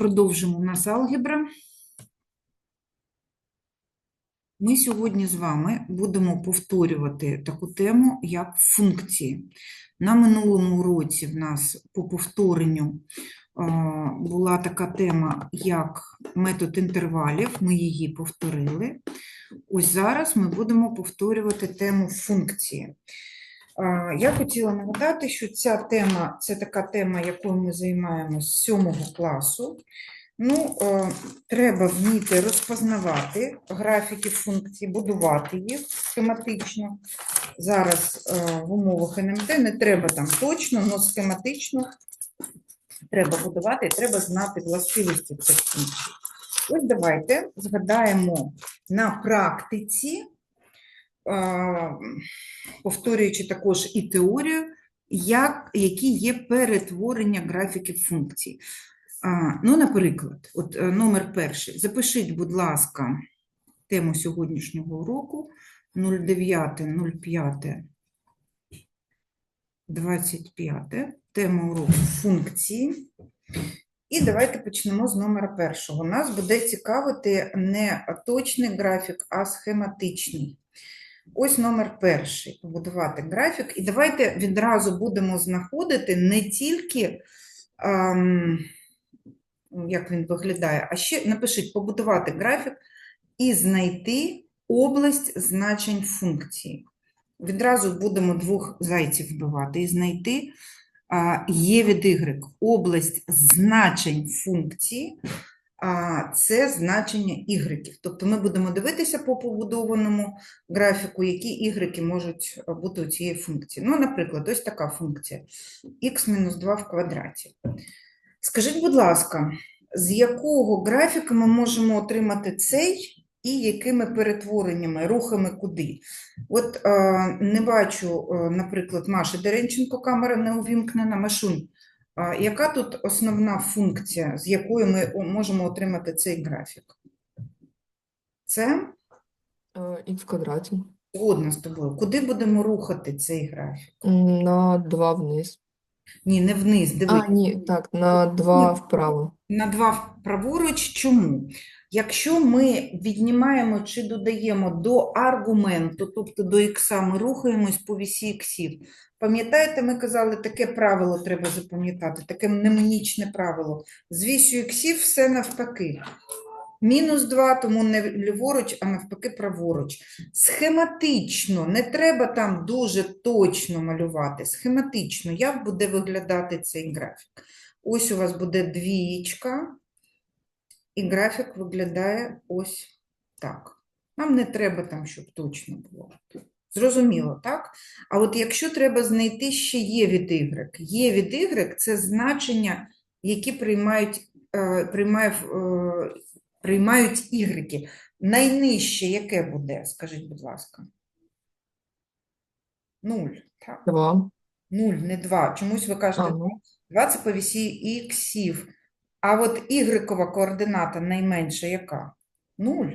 продовжимо у нас алгебра. Ми сьогодні з вами будемо повторювати таку тему, як функції. На минулому уроці в нас по повторенню була така тема, як метод інтервалів. Ми її повторили. Ось зараз ми будемо повторювати тему функції. Я хотіла нагадати, що ця тема це така тема, якою ми займаємося з 7 класу. Ну, е, треба вміти розпознавати графіки функцій, будувати їх схематично. Зараз е, в умовах НМТ не треба там точно, але схематично треба будувати і треба знати властивості цих функцій. Ось давайте згадаємо на практиці, е, повторюючи також і теорію, як, які є перетворення графіків функцій. Ну, наприклад, от е, номер перший. Запишіть, будь ласка, тему сьогоднішнього уроку 09.05. 25. Тема уроку функції. І давайте почнемо з номера першого. Нас буде цікавити не точний графік, а схематичний. Ось номер перший. Побудувати графік. І давайте відразу будемо знаходити не тільки. Ам, як він виглядає, а ще напишіть побудувати графік і знайти область значень функції. Відразу будемо двох зайців вбивати і знайти а, є від y. Область значень функції це значення y. Тобто ми будемо дивитися по побудованому графіку, які y можуть бути у цієї функції. Ну, наприклад, ось така функція x-2 в квадраті. Скажіть, будь ласка, з якого графіка ми можемо отримати цей і якими перетвореннями, рухами куди? От е, не бачу, е, наприклад, Маші Деренченко, камера не увімкнена. Машунь, е, яка тут основна функція, з якою ми можемо отримати цей графік? Це Х в квадраті. згодна з тобою. Куди будемо рухати цей графік? На 2 вниз. Ні, не вниз, дивись. А, ні, так, на 2 вправо. На 2 праворуч. Чому? Якщо ми віднімаємо чи додаємо до аргументу, тобто до ікса, ми рухаємось по вісі іксів. Пам'ятаєте, ми казали, таке правило треба запам'ятати, таке мнемонічне правило. З вісю іксів все навпаки. Мінус 2, тому не ліворуч, а навпаки праворуч. Схематично, не треба там дуже точно малювати. Схематично, як буде виглядати цей графік? Ось у вас буде двієчка, і графік виглядає ось так. Нам не треба там, щоб точно було. Зрозуміло, так? А от якщо треба знайти ще є від y, є від y – це значення, які приймають, е, приймає, е, приймають ігреки. Найнижче яке буде, скажіть, будь ласка? Нуль, так? 2. 0, не 2. Чомусь ви кажете ну. 2 це по вісі іксів. А от ігрекова координата найменша яка? 0.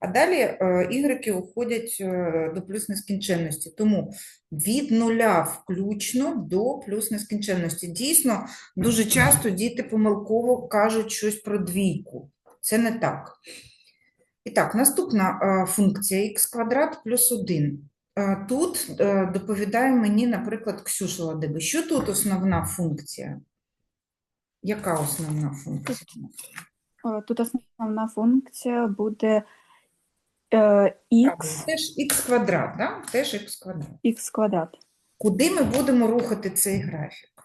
А далі е, ігреки уходять е, до плюс нескінченності. Тому від нуля включно до плюс нескінченності. Дійсно, дуже часто діти помилково кажуть щось про двійку. Це не так. І так, наступна е, функція х квадрат плюс 1. Е, Тут доповідає мені, наприклад, Ксюша Ладиби. Що тут основна функція? Яка основна функція? Е, Тут основна функція буде е, х, Теж х квадрат, да? Теж х квадрат. х квадрат. Куди ми будемо рухати цей графік?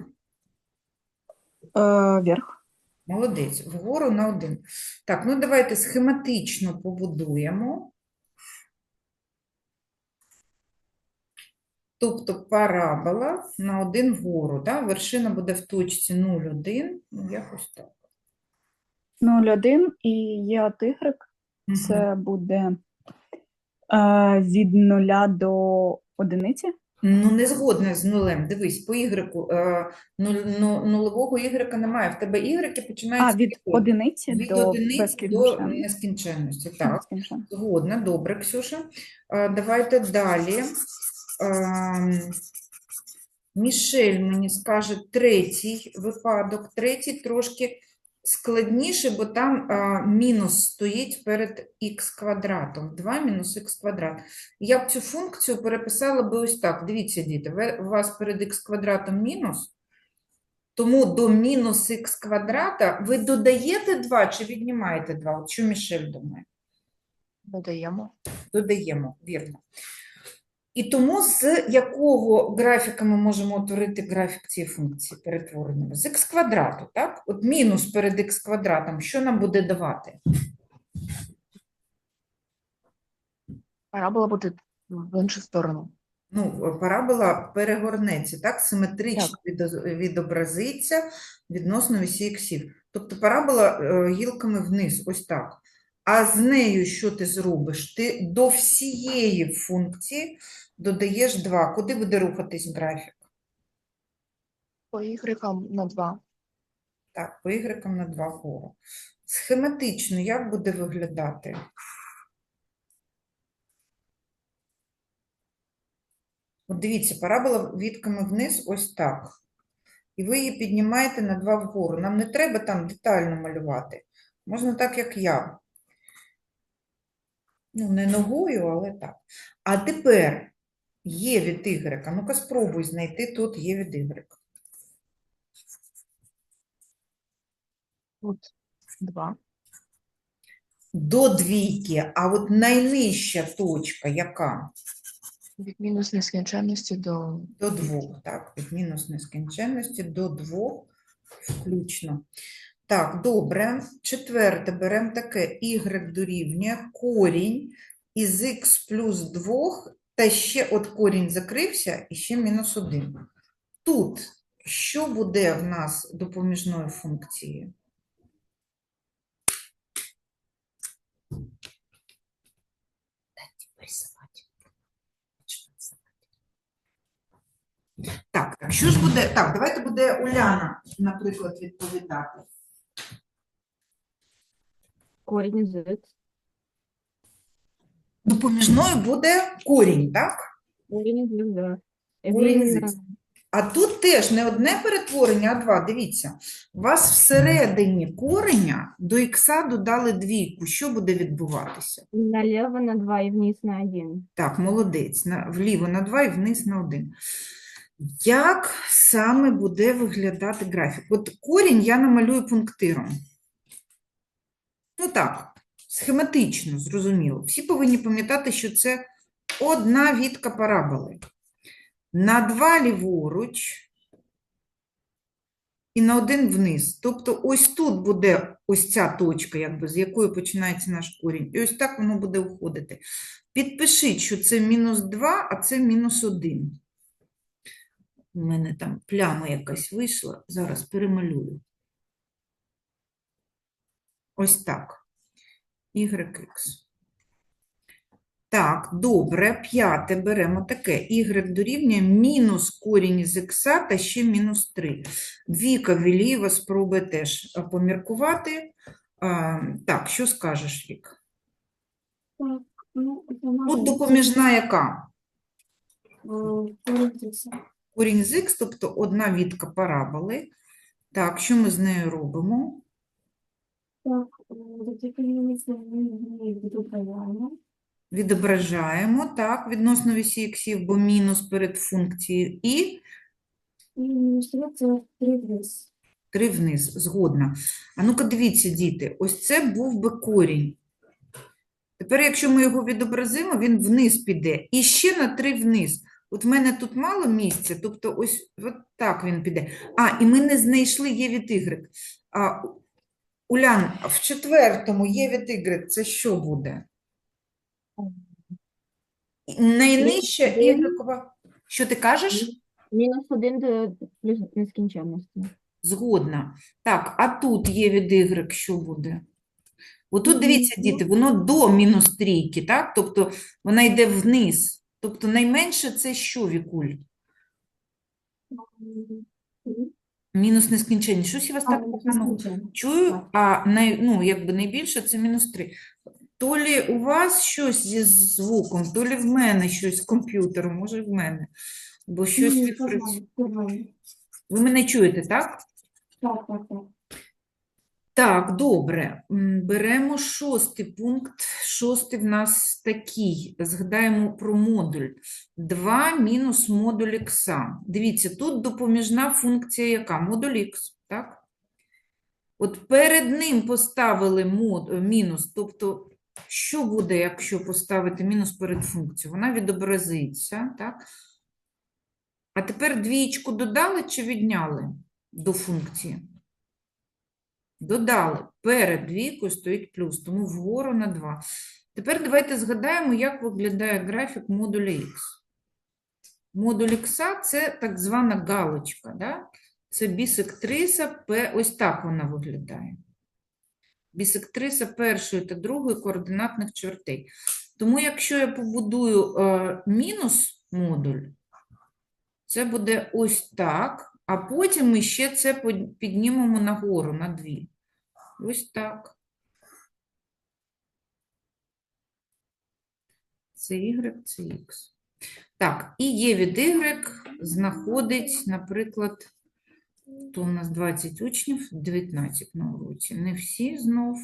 Е, Вверх. Молодець, вгору на один. Так, ну давайте схематично побудуємо. Тобто парабола на один вгору, да? Вершина буде в точці 0,1, ну якось так. 0,1 і є от y, це буде е, від 0 до одиниці. Ну, не згодна з нулем. Дивись, по ігреку, е, нуль- ну, нулевого ігрека немає. В тебе ігреки А, починаються від якого? одиниці від до одиниць до нескінченності. Так, згодна, добре, Ксюша. Е, Давайте далі. Мішель мені скаже третій випадок. Третій трошки складніше, бо там а, мінус стоїть перед х квадратом. 2 мінус х квадрат. Я б цю функцію переписала би ось так. Дивіться, діти, у вас перед х квадратом мінус, тому до мінус х квадрата ви додаєте 2 чи віднімаєте 2? От що Мішель думає? Додаємо. Додаємо, вірно. І тому з якого графіка ми можемо утворити графік цієї функції перетворення? З х квадрату, так? От мінус перед х квадратом, що нам буде давати? Парабола буде в іншу сторону. Ну, парабола перегорнеться, так? Симетрично відо- відобразиться відносно вісі іксів. Тобто парабола е, гілками вниз, ось так. А з нею що ти зробиш? Ти до всієї функції додаєш 2. Куди буде рухатись графік? По ігрекам на 2. Так, по Y на 2 вгору. Схематично як буде виглядати? От дивіться, парабола відками вниз ось так. І ви її піднімаєте на 2 вгору. Нам не треба там детально малювати. Можна так, як я. Ну, не ногою, але так. А тепер є від Y. Ну-ка спробуй знайти тут є від Y. Тут 2. До двійки, а от найнижча точка яка? Від мінус нескінченності до До двох, так, від мінус нескінченності до двох включно. Так, добре. Четверте беремо таке y дорівнює корінь із х плюс 2, та ще от корінь закрився, і ще мінус 1. Тут що буде в нас допоміжною функцією? Так, так, що ж буде? Так, давайте буде Уляна, наприклад, відповідати. Корінь із х. Допоміжною буде корінь, так? Корінь із х, да. Корінь з х. А тут теж не одне перетворення, а два. Дивіться, у вас всередині кореня до х додали двійку. Що буде відбуватися? Налево на 2 и вниз на 1. Так, молодець. На, вліво на 2 і вниз на 1. Як саме буде виглядати графік? От корінь я намалюю пунктиром. Ну так, схематично, зрозуміло. Всі повинні пам'ятати, що це одна відка параболи. На 2 ліворуч і на один вниз. Тобто ось тут буде ось ця точка, якби, з якої починається наш корінь. І ось так воно буде уходити. Підпишіть, що це мінус 2, а це мінус 1. У мене там пляма якась вийшла. Зараз перемалюю. Ось так. YX. Так, добре. П'яте беремо таке. Y дорівнює мінус корінь із х та ще мінус 3. Віка Вілієва спробує теж поміркувати. А, Так, що скажеш, Вік? Так, ну, Тут допоміжна яка? Корінь з х, тобто одна відка параболи. Так, що ми з нею робимо? Так, э, закрепляется в виду Відображаємо, так, відносно вісі іксів, бо мінус перед функцією, і И иллюстрация 3 вниз. 3 вниз, згодна. А ну-ка дивіться, діти, ось це був би корінь. Тепер, якщо ми його відобразимо, він вниз піде. І ще на 3 вниз. От в мене тут мало місця, тобто ось от так він піде. А, і ми не знайшли є від Y. А, Улян, в четвертому є від Y, це що буде? Найнижча один. Y. Що ти кажеш? Мінус 1 до плюс нескінченності. Згодна. Так, а тут є від Y, що буде? Отут, дивіться, діти, воно до мінус трійки, так? Тобто вона йде вниз. Тобто найменше це що, Вікуль? Мінус нескінченність. Щось я вас так погано чую, а най, ну, якби найбільше це мінус 3. То лі у вас щось зі звуком, то лі в мене щось з комп'ютером, може в мене. Бо щось відпрацює. Ви мене чуєте, так? Так, так, так. Так, добре. Беремо шостий пункт. Шостий в нас такий. Згадаємо про модуль. 2 мінус модуль х. Дивіться, тут допоміжна функція яка? Модуль х, так? От перед ним поставили мод, мінус. Тобто, що буде, якщо поставити мінус перед функцією? Вона відобразиться, так? А тепер двієчку додали чи відняли до функції? Додали. Перед двійкою стоїть плюс, тому вгору на 2. Тепер давайте згадаємо, як виглядає графік модуля х. Модуль х – це так звана галочка. Да? Це бісектриса, П, ось так вона виглядає. Бісектриса першої та другої координатних чертей. Тому якщо я побудую е, мінус модуль, це буде ось так, а потім ми ще це піднімемо нагору на 2. Ось так. Це y, це x. Так, і є від y знаходить, наприклад, то у нас 20 учнів, 19 на уроці. Не всі знов.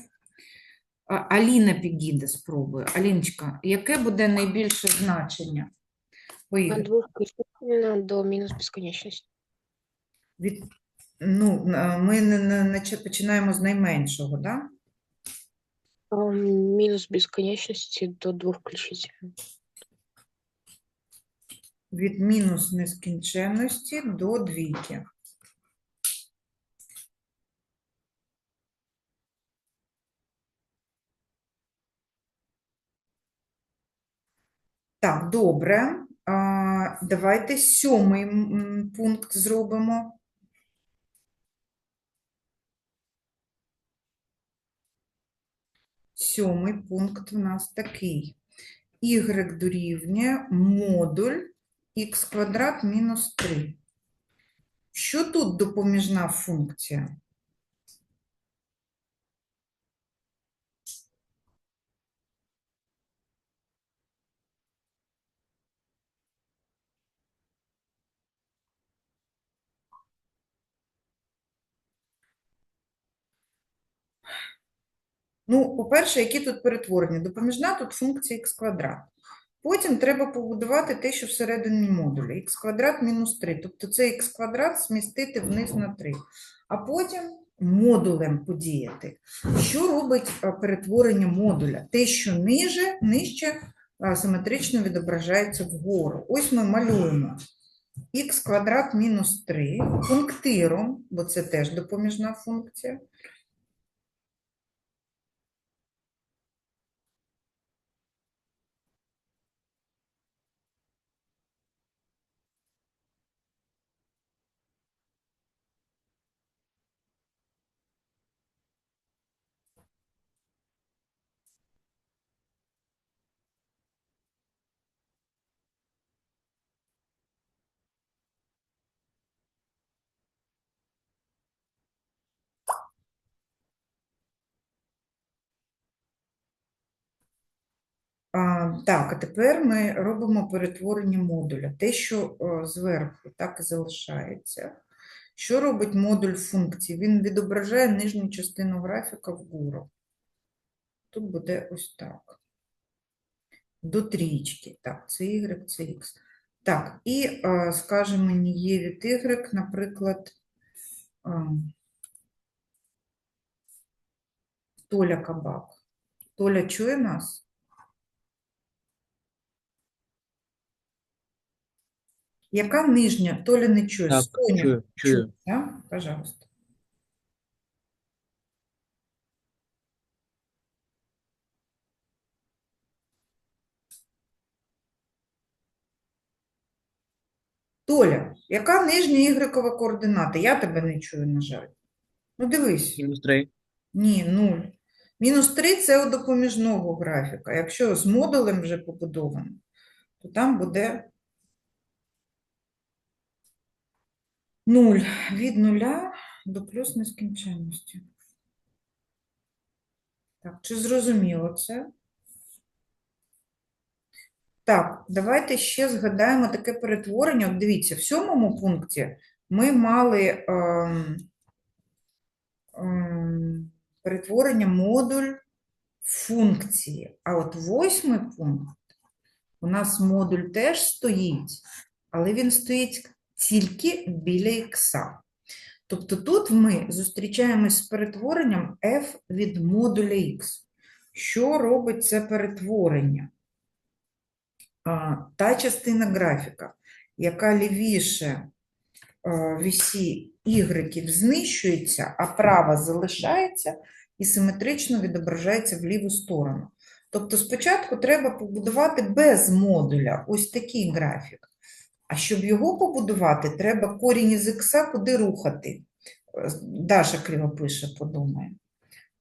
Аліна Пігіда спробує. Аліночка, яке буде найбільше значення? по двох до мінус безконечності. Від, ну, ми не, не, наче- починаємо з найменшого, да? Мінус безконечності до двох включительно. Від мінус нескінченності до двійки. Так, добре. Давайте сьомий пункт зробимо. Сьомий пункт у нас такий. Y дорівнює модуль х квадрат мінус 3. Що тут допоміжна функція? Ну, по-перше, які тут перетворення? Допоміжна тут функція х квадрат. Потім треба побудувати те, що всередині модуля. х квадрат мінус 3. Тобто це х квадрат змістити вниз на 3. А потім модулем подіяти. Що робить перетворення модуля? Те, що ниже, нижче симетрично відображається вгору. Ось ми малюємо х квадрат мінус 3 пунктиром, бо це теж допоміжна функція. А, так, а тепер ми робимо перетворення модуля. Те, що е, зверху, так і залишається. Що робить модуль функції? Він відображає нижню частину графіка вгору. Тут буде ось так. До трієчки. Так, це y, це x. Так, і е, скажемо мені є від y, наприклад, е, Толя Кабак. Толя чує нас? Яка нижня? Толя не чує. Так, Соня чую, чую. да? Пожалуйста. Толя, яка нижня ігрекова координата? Я тебе не чую, на жаль. Ну, дивись. Мінус 3. Ні, 0. Мінус 3 – це у допоміжного графіка. Якщо з модулем вже побудовано, то там буде 0. Від 0 до плюс нескінченності. Так, чи зрозуміло це? Так, давайте ще згадаємо таке перетворення. От дивіться, в сьомому пункті ми мали ем, ем, перетворення модуль функції. А от восьмий пункт у нас модуль теж стоїть, але він стоїть тільки біля ікса. Тобто тут ми зустрічаємось з перетворенням f від модуля x. Що робить це перетворення? Та частина графіка, яка лівіше вісі ігреків знищується, а права залишається і симетрично відображається в ліву сторону. Тобто спочатку треба побудувати без модуля ось такий графік. А щоб його побудувати, треба корінь із ікса куди рухати. Е, Даша криво пише, подумає.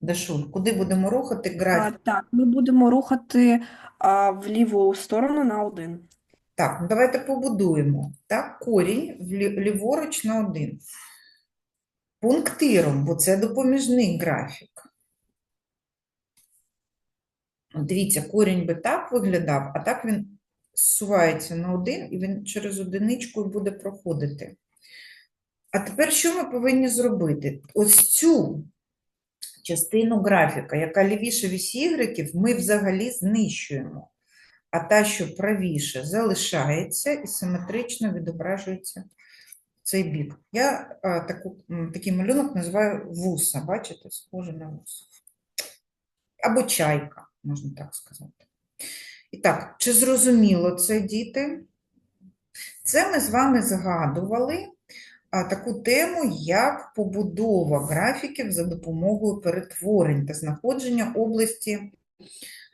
Дашуль, куди будемо рухати А, графік? так, ми будемо рухати а, в ліву сторону на один. Так, ну давайте побудуємо. Так, корінь влі- ліворуч на 1. Пунктиром, бо це допоміжний графік. От Дивіться, корінь би так виглядав, а так він зсувається на 1 і він через одиничку буде проходити. А тепер що ми повинні зробити? Ось цю частину графіка, яка лівіше від ігреків, ми взагалі знищуємо а та, що правіше, залишається і симетрично відображується цей бік. Я а, таку, такий малюнок називаю вуса. Бачите, схоже на вуса. Або чайка, можна так сказати. І так, чи зрозуміло це, діти? Це ми з вами згадували таку тему, як побудова графіків за допомогою перетворень та знаходження області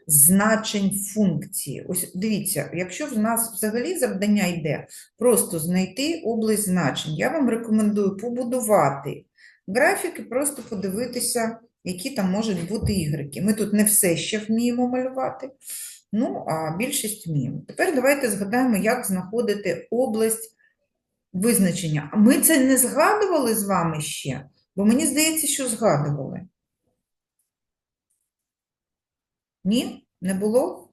значень функції. Ось дивіться, якщо в нас взагалі завдання йде просто знайти область значень, я вам рекомендую побудувати графік і просто подивитися, які там можуть бути ігреки. Ми тут не все ще вміємо малювати, ну, а більшість вміємо. Тепер давайте згадаємо, як знаходити область визначення. Ми це не згадували з вами ще, бо мені здається, що згадували. Ні? Не було?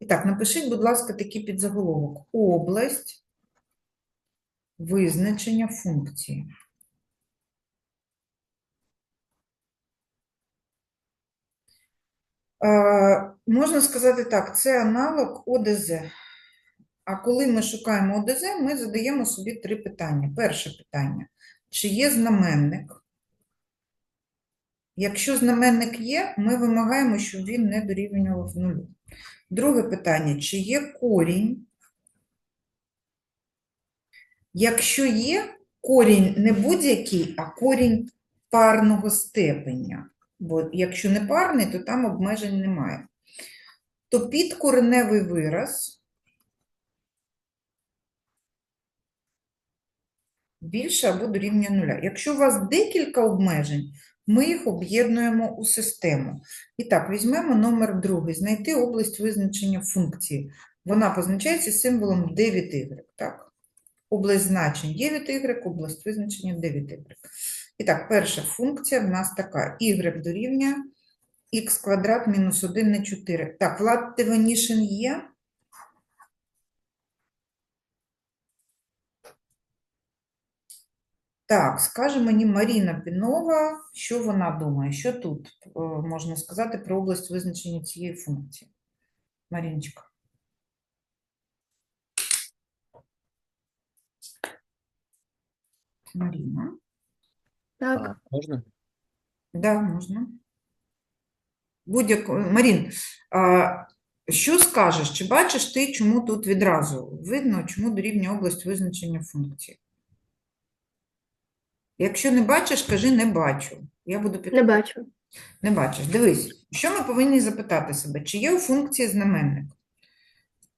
І так, напишіть, будь ласка, такий підзаголовок. Область визначення функції. Можна сказати так, це аналог ОДЗ. А коли ми шукаємо ОДЗ, ми задаємо собі три питання. Перше питання: чи є знаменник? Якщо знаменник є, ми вимагаємо, щоб він не дорівнював нулю. Друге питання: чи є корінь? Якщо є корінь не будь-який, а корінь парного степеня. Бо якщо не парний, то там обмежень немає. То підкореневий вираз більше або дорівнює нуля. Якщо у вас декілька обмежень, ми їх об'єднуємо у систему. І так, візьмемо номер другий. Знайти область визначення функції. Вона позначається символом 9y, так? Область значень 9y, область визначення 9y. І так, перша функція в нас така. y дорівнює х квадрат мінус 1 на 4. Так, Влад Тиванішин є? Так, скаже мені Маріна Пінова, що вона думає, що тут е, можна сказати про область визначення цієї функції. Маріночка. Маріна. Так, А, можна? Да, можна. Будь-яку. Марін, а, що скажеш? Чи бачиш ти, чому тут відразу видно, чому дорівнює область визначення функції? Якщо не бачиш, кажи не бачу. Я буду під... не бачу. Не бачиш. Дивись, що ми повинні запитати себе, чи є у функції знаменник?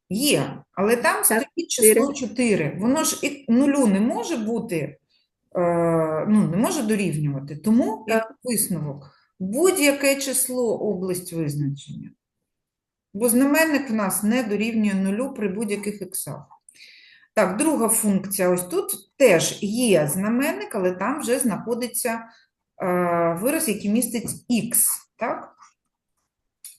Є, але там стоїть число 4. Воно ж і нулю не може бути, ну, не може дорівнювати. Тому як висновок, будь-яке число область визначення. Бо знаменник в нас не дорівнює нулю при будь-яких іксах. Так, друга функція. Ось тут теж є знаменник, але там вже знаходиться е, вираз, який містить х, так?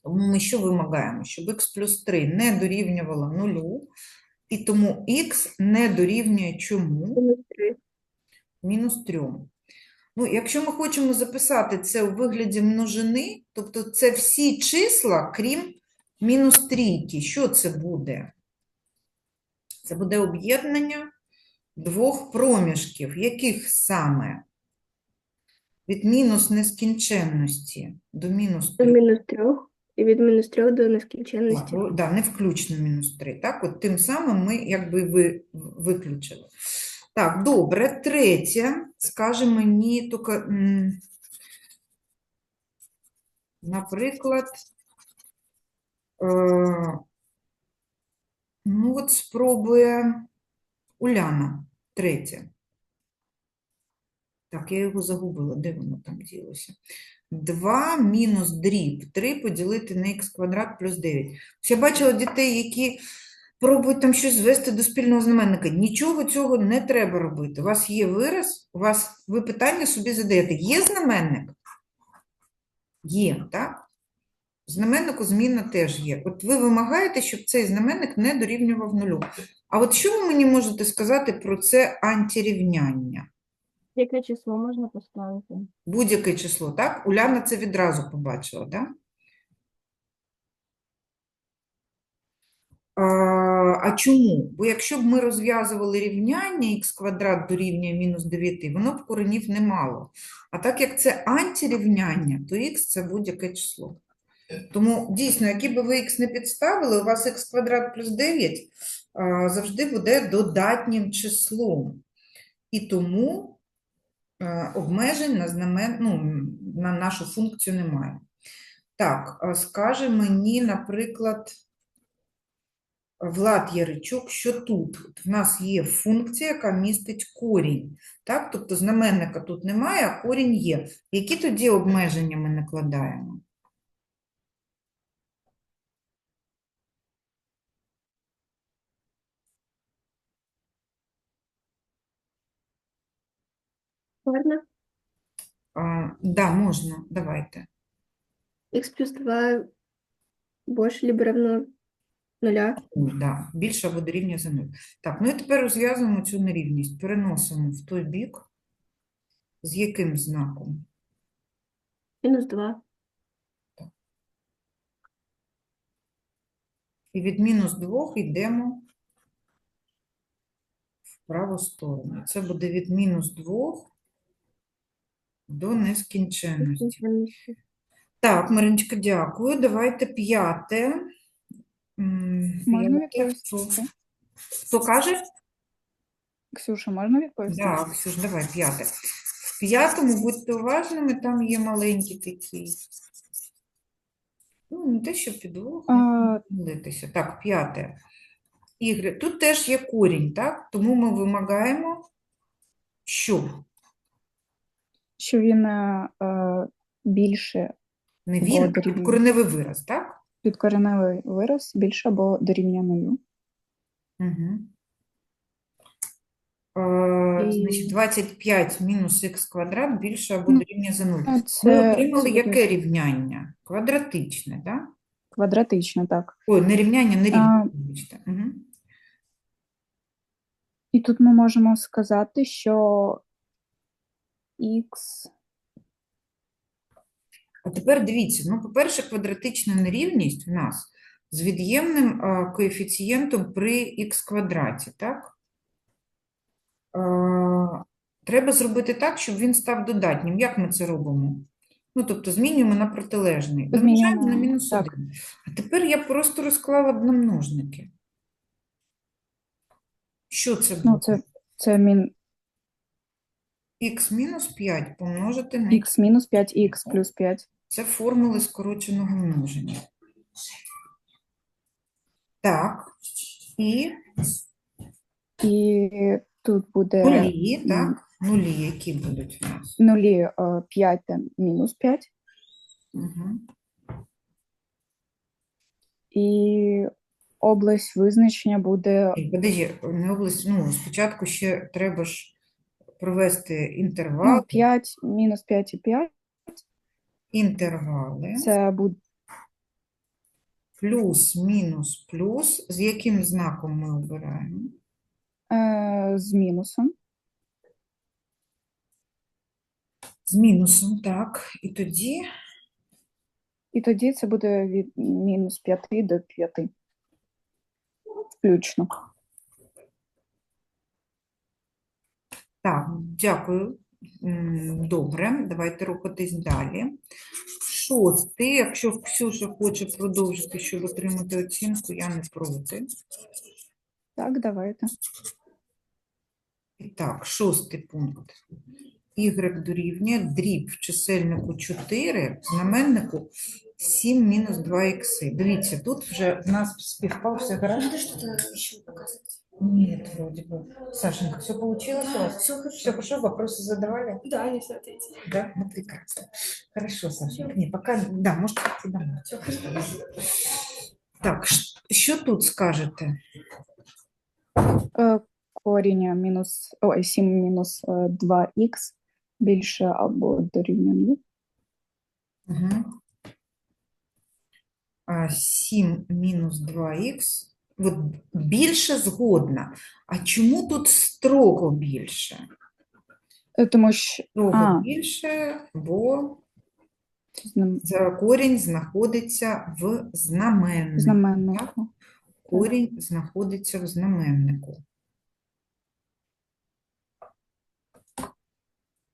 Ми що вимагаємо? Щоб х плюс 3 не дорівнювало нулю, і тому х не дорівнює чому? Мінус 3. Ну, якщо ми хочемо записати це у вигляді множини, тобто це всі числа, крім мінус трійки. Що це буде? Це буде об'єднання двох проміжків. Яких саме? Від мінус нескінченності до мінус До мінус трьох і від мінус трьох до Так, нескінченності. о, да, не включно мінус 3. Так, от тим самим ми якби ви, виключили. Так, добре. Третє. Скаже мені тільки, наприклад, е, ну от спробує Уляна. Третє. Так, я його загубила. Де воно там ділося? 2 мінус дріб 3 поділити на х квадрат плюс 9. Ось Я бачила дітей, які пробують там щось звести до спільного знаменника. Нічого цього не треба робити. У вас є вираз, у вас ви питання собі задаєте. Є знаменник? Є, так? Знаменнику зміна теж є. От ви вимагаєте, щоб цей знаменник не дорівнював нулю. А от що ви мені можете сказати про це антирівняння? Яке число можна поставити? Будь-яке число, так? Уляна це відразу побачила, так? А, а чому? Бо якщо б ми розв'язували рівняння х квадрат дорівнює мінус 9, воно б коренів не мало. А так як це антирівняння, то х це будь-яке число. Тому дійсно, які би ви х не підставили, у вас х квадрат плюс 9 а, завжди буде додатнім числом. І тому обмежень на, знамен... ну, на нашу функцію немає. Так, скаже мені, наприклад, Влад Яричук, що тут в нас є функція, яка містить корінь. Так? Тобто знаменника тут немає, а корінь є. Які тоді обмеження ми накладаємо? Можна? А, да, можна, давайте. Х плюс 2 більше либо равно нуля. Нуль, да, більше або дорівнює за 0. Так, ну і тепер розв'язуємо цю нерівність. Переносимо в той бік. З яким знаком? Мінус 2. І від мінус 2 йдемо в праву сторону. Це буде від мінус 2 до нескінченності. Нескінченності. Так, Мариночка, дякую. Давайте п'яте. Можна відповісти? Хто- каже? Ксюша, можна відповісти? Так, Ксюш, давай п'яте. В п'ятому будьте уважними, там є маленький такий. Ну, не те, що підвох, А, помилитися. Так, п'яте. Ігри. Тут теж є корінь, так? Тому ми вимагаємо, що що він е, е, більше не він, а дорівнює. кореневий вираз, так? Підкореневий вираз більше або дорівнює нулю. Угу. Е, значить, 25 мінус х квадрат більше або Ну, дорівнює за 0. Ну, Ми Це, отримали яке рівняння? Квадратичне, так? квадратично, так. Ой, не рівняння, не А, рівняння, вибачте. Угу. І тут ми можемо сказати, що х А тепер дивіться, ну, по-перше, квадратична нерівність в нас з від'ємним коефіцієнтом при х квадраті, так? Треба зробити так, щоб він став додатнім. Як ми це робимо? Ну, тобто змінюємо на протилежний. Домножаємо на мінус так. 1. А тепер я просто розклала одномножники. Що це буде? ну, це, це мін, х мінус 5 помножити на х мінус 5х плюс 5. Це формули скороченого множення. Так, і І тут буде нулі, так? Нулі, які будуть у нас? нулі е, 5 та мінус 5. Угу. І область визначення буде Подожди, не область, ну, спочатку ще треба ж провести ну, інтервал, 5, мінус 5 і 5. Інтервали, Це буде плюс, мінус, плюс. З яким знаком ми обираємо? е, з мінусом. З мінусом, так. І тоді І тоді це буде від мінус 5 до 5. Включно. Так, дякую. Добре, давайте рухатись далі. Шостий, якщо Ксюша хоче продовжити, щоб отримати оцінку, я не проти. Так, давайте. І так, шостий пункт. Y дорівнює дріб в чисельнику 4, в знаменнику 7 мінус 2 ікси. Дивіться, тут вже в нас співпав все гаразд. Нет, вроде бы. Сашенька, все получилось у вас? Все хорошо. Все хорошо, вопросы задавали? Да, если ответить. Да, ну прекрасно. Хорошо, Сашенька. Не, пока, да, может, идти домой. Так, ш- що тут скажете? Е, Корінь мінус, ой, 7 мінус 2х більше або дорівнює нулю. Угу. А 7 мінус 2х. От більше згодна. А чому тут строго більше? Е, Тому що Строго А. більше, бо знам- за корінь знаходиться в знаменнику. знаменнику. Корінь знаходиться в знаменнику.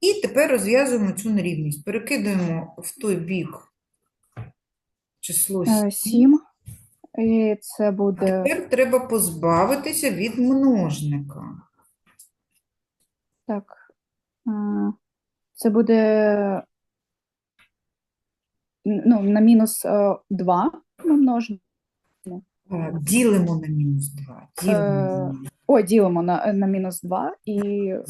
І тепер розв'язуємо цю нерівність. Перекидаємо в той бік число 7. 7. І це буде Тепер треба позбавитися від множника. так. Це буде ну, на мінус 2 ми множимо. Ділимо на мінус 2. Ділимо на Е, мінус. О, ділимо на, на мінус 2, і е,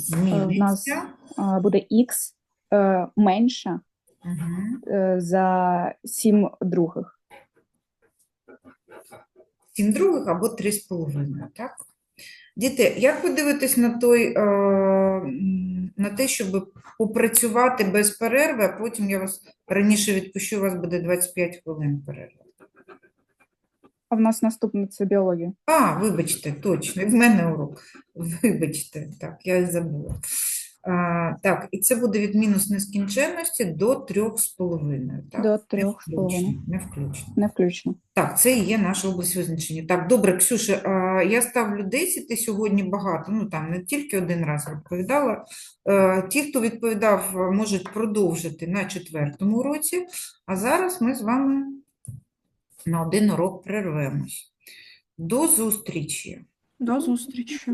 в нас е, буде х менше Угу. за 7 других. 7 других або 3,5, так? Діти, як ви дивитесь на той, е, на те, щоб попрацювати без перерви, а потім я вас раніше відпущу, у вас буде 25 хвилин перерви. А в нас наступне це біологія. А, вибачте, точно, в мене урок. Вибачте, так, я й забула. Так, і це буде від мінус нескінченності до 3,5, так? До Не 3,5. включно, Не включно. Не включно. Так, це і є наша область визначення. Так, добре, Ксюша, я ставлю 10, ти сьогодні багато, ну там не тільки один раз відповідала. Е, Ті, хто відповідав, можуть продовжити на четвертому уроці, а зараз ми з вами на один урок перервемось. До зустрічі! До зустрічі.